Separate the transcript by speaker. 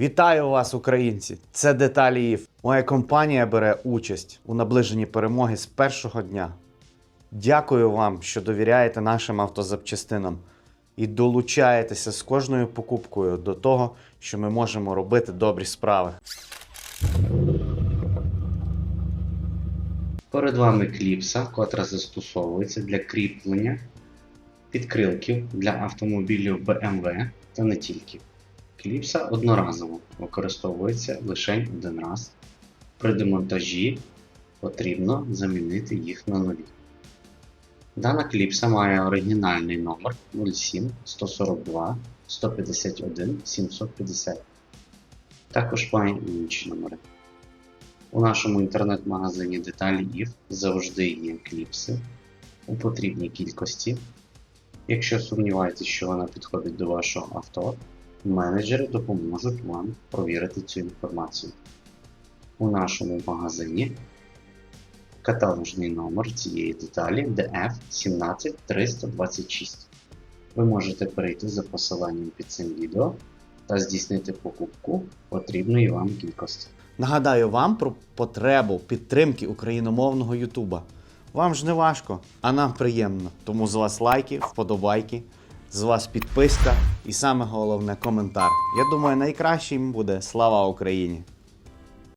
Speaker 1: Вітаю вас, українці! Це деталі ІФ. Моя компанія бере участь у наближенні перемоги з першого дня. Дякую вам, що довіряєте нашим автозапчастинам і долучаєтеся з кожною покупкою до того, що ми можемо робити добрі справи.
Speaker 2: Перед вами кліпса, котра застосовується для кріплення підкрилків для автомобілів BMW та не тільки. Кліпса одноразово використовується лише один раз. При демонтажі потрібно замінити їх на нові. Дана кліпса має оригінальний номер 07 142 151 750. Також має інші номери. У нашому інтернет-магазині деталі IF завжди є кліпси у потрібній кількості. Якщо сумніваєтесь, що вона підходить до вашого авто, менеджери допоможуть вам провірити цю інформацію. У нашому магазині каталожний номер цієї деталі DF 17326. Ви можете перейти за посиланням під цим відео та здійснити покупку потрібної вам кількості.
Speaker 1: Нагадаю вам про потребу підтримки україномовного Ютуба. Вам ж не важко, а нам приємно. Тому з вас лайки, вподобайки, з вас підписка і саме головне коментар. Я думаю, найкращим буде слава Україні!